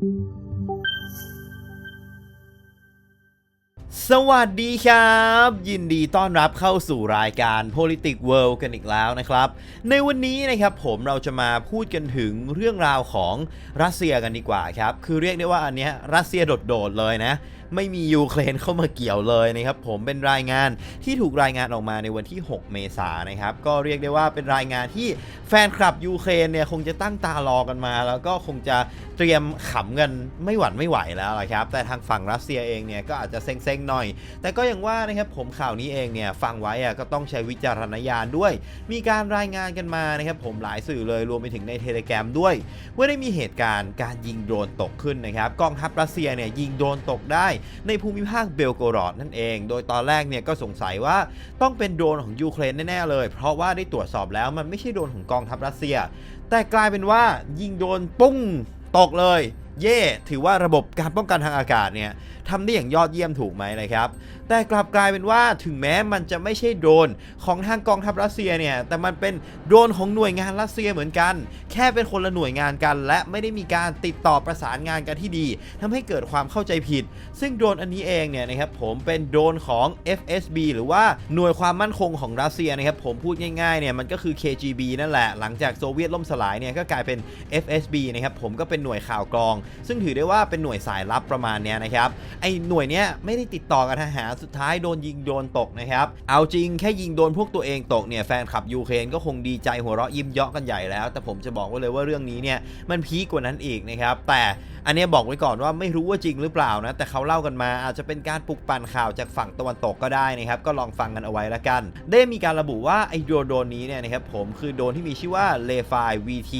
สวัสดีครับ ยินดีต้อนรับเข้าสู่รายการ Politics World กันอีกแล้วนะครับ ในวันนี้นะครับผมเราจะมาพูดกันถึงเรื่องราวของรัสเซียกันดีกว่าครับ คือเรียกได้ว่าอันเนี้ยรัสเซียโดดๆเลยนะ ไม่มียูเครนเข้ามาเกี่ยวเลยนะครับผมเป็นรายงานที่ถูกรายงานออกมาในวันที่ 6 เมษายนนะครับก็เรียกได้ว่าเป็นรายงานที่แฟนคลับยูเครนเนี่ยคงจะตั้งตารอกันมา แล้วก็คงจะเตรียมขำกันไม่หวั่นไม่ไหวแล้วละครับแต่ทางฝั่งรัสเซียเองเนี่ยก็อาจจะเซ็งๆหน่อย แต่ก็อย่างว่านะครับผมข่าวนี้เองเนี่ยฟังไว้อะก็ต้องใช้วิจารณญาณด้วย มีการรายงานกันมานะครับผมหลายสื่อเลยรวมไปถึงในเทเลแกรมด้วยว่าได้มีเหตุการณ์การยิงโดรนตกขึ้นนะครับกองทัพรัสเซียเนี่ยยิงโดรนตกได้ในภูมิภาคเบลโกรอดนั่นเอง โดยตอนแรกเนี่ยก็สงสัยว่าต้องเป็นโดรนของยูเครนแน่ๆเลย เพราะว่าได้ตรวจสอบแล้วมันไม่ใช่โดรนของกองทัพรัสเซีย แต่กลายเป็นว่ายิงโดนปุ้งตกเลย เย่ถือว่าระบบการป้องกันทางอากาศเนี่ยทำได้อย่างยอดเยี่ยมถูกไหมนะครับ แต่กลับกลายเป็นว่าถึงแม้มันจะไม่ใช่โดรนของทางกองทัพรัสเซียเนี่ย แต่มันเป็นโดรนของหน่วยงานรัสเซียเหมือนกัน แค่เป็นคนละหน่วยงานกัน และไม่ได้มีการติดต่อประสานงานกันที่ดีทำให้เกิดความเข้าใจผิด ซึ่งโดรนอันนี้เองเนี่ยนะครับผมเป็นโดรนของ FSB หรือว่าหน่วยความมั่นคงของรัสเซียนะครับผมพูดง่ายๆเนี่ยมันก็คือ KGB นั่นแหละ หลังจากโซเวียตล่มสลายเนี่ยก็กลายเป็น FSB นะครับผมก็เป็นหน่วยข่าวกรอง ซึ่งถือได้ว่าเป็นหน่วยสายลับประมาณเนี้ยนะครับไอหน่วยเนี้ยไม่ได้ติดต่อกับทหารสุดท้ายโดนยิงโดนตกนะครับ เอาจริงแค่ยิงโดนพวกตัวเองตกเนี่ยแฟนคลับยูเครนก็คงดีใจหัวเราะยิ้มเยาะกันใหญ่แล้ว แต่ผมจะบอกไว้เลยว่าเรื่องนี้เนี่ยมันพีคกว่านั้นอีกนะครับ แต่อันนี้บอกไว้ก่อนว่าไม่รู้ว่าจริงหรือเปล่านะ แต่เขาเล่ากันมาอาจจะเป็นการปลุกปั่นข่าวจากฝั่งตะวันตกก็ได้นะครับ ก็ลองฟังกันเอาไว้ละกัน ได้มีการระบุว่าไอโดรโดรนนี้เนี่ยนะครับผมคือโดรนที่มีชื่อว่า l e f i VT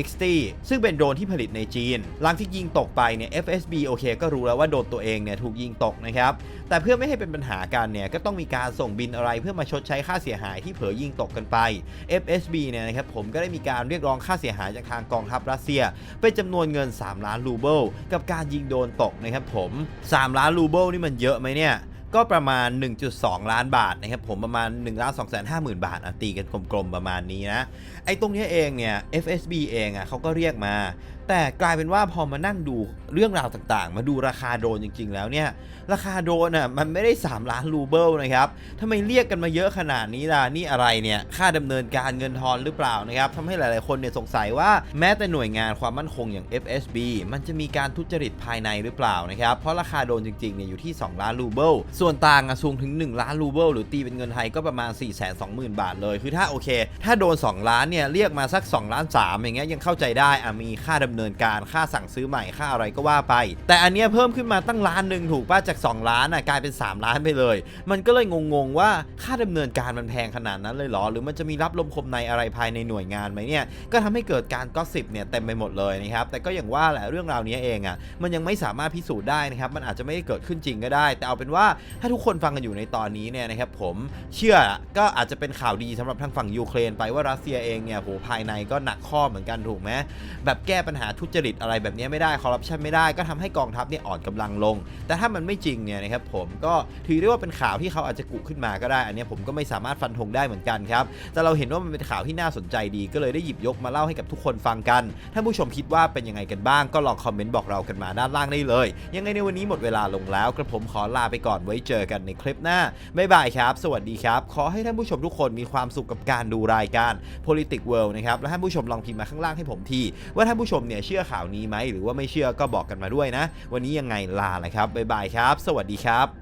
260 ซึ่งเป็นโดรนที่ผลิตในจีน หลังที่ยิงตกไปเนี่ย FSB โอเคก็รู้แล้วว่าโดรนตัวเองเนี่ยถูกยิงตกนะครับ แต่เพื่อไม่ใให้เป็นปัญหากันเนี่ยก็ต้องมีการส่งบินอะไรเพื่อมาชดใช้ค่าเสียหายที่เผลอยิงตกกันไป FSB เนี่ยนะครับผมก็ได้มีการเรียกร้องค่าเสียหายจากทางกองทัพรัสเซีย เป็นจำนวนเงิน 3 ล้านรูเบิลกับการยิงโดนตกนะครับผม 3 ล้านรูเบิลนี่มันเยอะไหมเนี่ยก็ประมาณ 1.2 ล้านบาทนะครับผมประมาณ1ล้าน2 5 0 0 0 0 บาทอะตีกันกลมๆประมาณนี้นะ ไอ้ตรงนี้เองเนี่ย FSB เองอะเขาก็เรียกมา แต่กลายเป็นว่าพอมานั่งดูเรื่องราวต่างๆ มาดูราคาโดรนจริง ๆ แล้วเนี่ย ราคาโดรนอะมันไม่ได้ 3 ล้านรูเบิลนะครับทำไมเรียกกันมาเยอะขนาดนี้ล่ะนี่อะไรเนี่ยค่าดำเนินการเงินทอนหรือเปล่านะครับทำให้หลายๆคนเนี่ยสงสัยว่าแม้แต่หน่วยงานความมั่นคงอย่าง FSB มันจะมีการทุจริตภายในหรือเปล่านะครับเพราะราคาโดรนจริงๆเนี่ยอยู่ที่ 2 ล้านรูเบิลส่วนต่างอะสูงถึง 1 ล้านรูเบิลหรือตีเป็นเงินไทยก็ประมาณ 4 2 0 0 0 0 บาทเลยคือถ้าโอเค ถ้าโดน2ล้านเนี่ยเรียกมาสัก2ล้าน3อย่างเงี้ยยังเข้าใจได้อะมีค่าดำเนินนินการค่าสั่งซื้อใหม่ค่าอะไรก็ว่าไป แต่อันเนี้ยเพิ่มขึ้นมาตั้งล้านหนึ่งถูกป่ะจาก 2 ล้านอะกลายเป็น 3 ล้านไปเลย มันก็เลยงงๆว่าค่าดำเนินการมันแพงขนาดนั้นเลยเหรอ หรือมันจะมีรับลมคมในอะไรภายในหน่วยงานไหมเนี่ยก็ทำให้เกิดการก็สิบเนี่ยเต็มไปหมดเลยนะครับแต่ก็อย่างว่าแหละเรื่องราวนี้เองอะมันยังไม่สามารถพิสูจน์ได้นะครับมันอาจจะไม่ได้เกิดขึ้นจริงก็ได้ แต่เอาเป็นว่าถ้าทุกคนฟังกันอยู่ในตอนนี้เนี่ยนะครับผมเชื่อก็อาจจะเป็นข่าวดีสำหรับทางฝั่งยูเครนไปว่ารัสเซียเองเนี่ยโหภายในก็หนักข้อเหมือนกันถูกไหมแบบแก้ปัญหาทุจริตอะไรแบบนี้ไม่ได้คอร์รัปชันไม่ได้ก็ทำให้กองทัพเนี่ยอ่อนกำลังลง แต่ถ้ามันไม่จริงเนี่ยนะครับผมก็ถือได้ว่าเป็นข่าวที่เขาอาจจะกุขึ้นมาก็ได้ อันนี้ผมก็ไม่สามารถฟันธงได้เหมือนกันครับแต่เราเห็นว่ามันเป็นข่าวที่น่าสนใจดีก็เลยได้หยิบยกมาเล่าให้กับทุกคนฟังกันถ้าผู้ชมคิดว่าเป็นยังไงกันบ้าง ก็ลองคอมเมนต์บอกเรากันมาด้านล่างได้เลย ยังไงในวันนี้หมดเวลาลงแล้วกระผมขอลาไปก่อนไว้เจอกันในคลิปหน้าบ๊ายบายครับ สวัสดีครับ ขอให้ท่านผู้ชมทุกคนมีความสุขกับการดูรายการ Politics World นะครับและท่านผู้ชมลองพิมพ์มาข้างล่างให้ผมทีว่าท่านผู้ชมเนี่ยเชื่อข่าวนี้ไหมหรือว่าไม่เชื่อก็บอกกันมาด้วยนะ วันนี้ยังไงลาเลยครับบ๊ายบายครับ สวัสดีครับ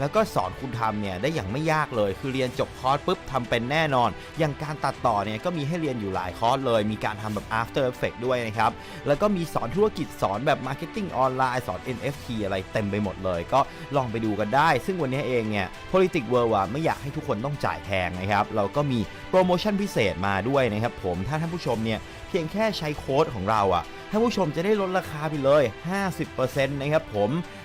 แล้วก็สอนคุณทำเนี่ยได้อย่างไม่ยากเลย คือเรียนจบคอร์สปุ๊บทำเป็นแน่นอน อย่างการตัดต่อเนี่ยก็มีให้เรียนอยู่หลายคอร์สเลย มีการทำแบบ After Effects ด้วยนะครับ แล้วก็มีสอนธุรกิจสอนแบบ Marketing ออนไลน์สอน NFT อะไรเต็มไปหมดเลย ก็ลองไปดูกันได้ ซึ่งวันนี้เองเนี่ย Politics World ไม่อยากให้ทุกคนต้องจ่ายแพงนะครับเราก็มีโปรโมชั่นพิเศษมาด้วยนะครับผมถ้าท่านผู้ชมเนี่ยเพียงแค่ใช้โค้ดของเราอะท่านผู้ชมจะได้ลดราคาไปเลย 50%นะครับผม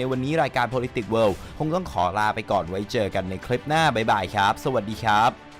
ในวันนี้รายการ Politics World คงต้องขอลาไปก่อนไว้เจอกันในคลิปหน้าบ๊ายบายครับ สวัสดีครับ